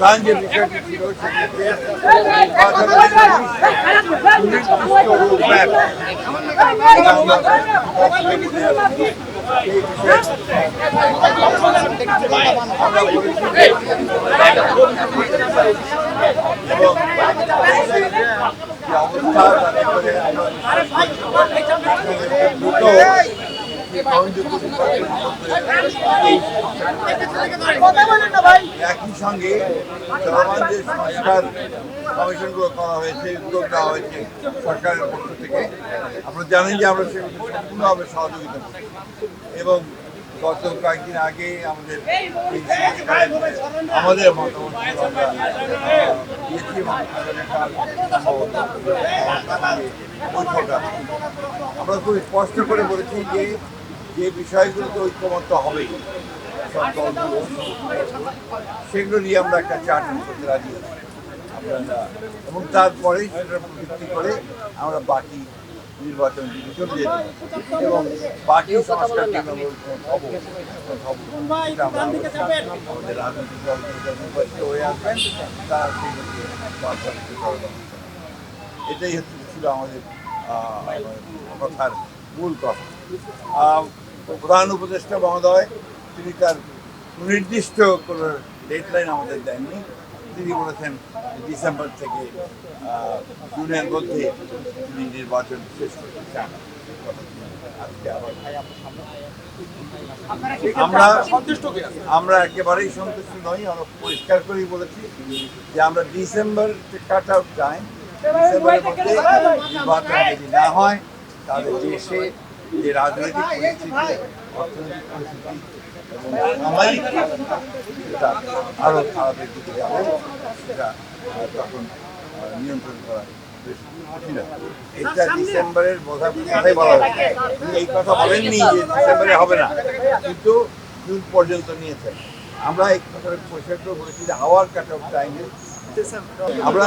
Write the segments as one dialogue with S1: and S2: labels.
S1: প্রধান যে বিষয়টি ছিল যে এবং অবস্থা তাতে করে দ্রুত একই সঙ্গে চলমান সংস্কার কমিশনগুলো করা হয়েছে, উদ্যোগ দেওয়া হয়েছে সরকারের পক্ষ থেকে আপনারা জানেন যে আমরা সেগুলো সম্পূর্ণভাবে সহযোগিতা এবং গত কয়েকদিন আগে আমাদের আমাদের মতামত আমরা। আমরা খুব স্পষ্ট করে বলেছি যে যে বিষয়গুলোতে ঐক্যমত্য হবে সব দলগুলো সেগুলো নিয়ে আমরা একটা চার্ট করতে রাজি আপনারা এবং তারপরেই সেটার উপর ভিত্তি করে আমরা বাকি নির্বাচন চলে যেতে এবং বাকি সংস্কার যেগুলো হব হব, সেটা আমরা আমাদের রাজনৈতিক দলগুলো নির্বাচিত হয়ে আসবেন তারা সেগুলোকে। এটাই হচ্ছে ছিল আমাদের কথার মূল কথা। প্রধান উপদেষ্টা মহোদয় তিনি তার নির্দিষ্ট কোনো ডেডলাইন আমাদের দেননি। তিনি বলেছেন ডিসেম্বর থেকে জুনের মধ্যে তিনি নির্বাচন শেষ করতে চান। আমরা আমরা একেবারেই সন্তুষ্ট নই আমরা পরিষ্কার করেই বলেছি যে আমরা ডিসেম্বর কাট আউট টাইম ডিসেম্বরের মধ্যে নির্বাচন যদি না হয় তাহলে দেশে যে রাজনৈতিক পরিস্থিতি অর্থনৈতিক পরিস্থিতি এবং সামাজিক সেটা আরও খারাপের দিকে যাবে, সেটা তখন নিয়ন্ত্রণ করা এটা ডিসেম্বরের বলা এই কথা যে ডিসেম্বরে হবে না, কিন্তু পর্যন্ত আমরা যে অফ আমরা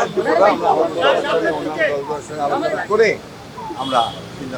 S1: করে আমরা চিন্তা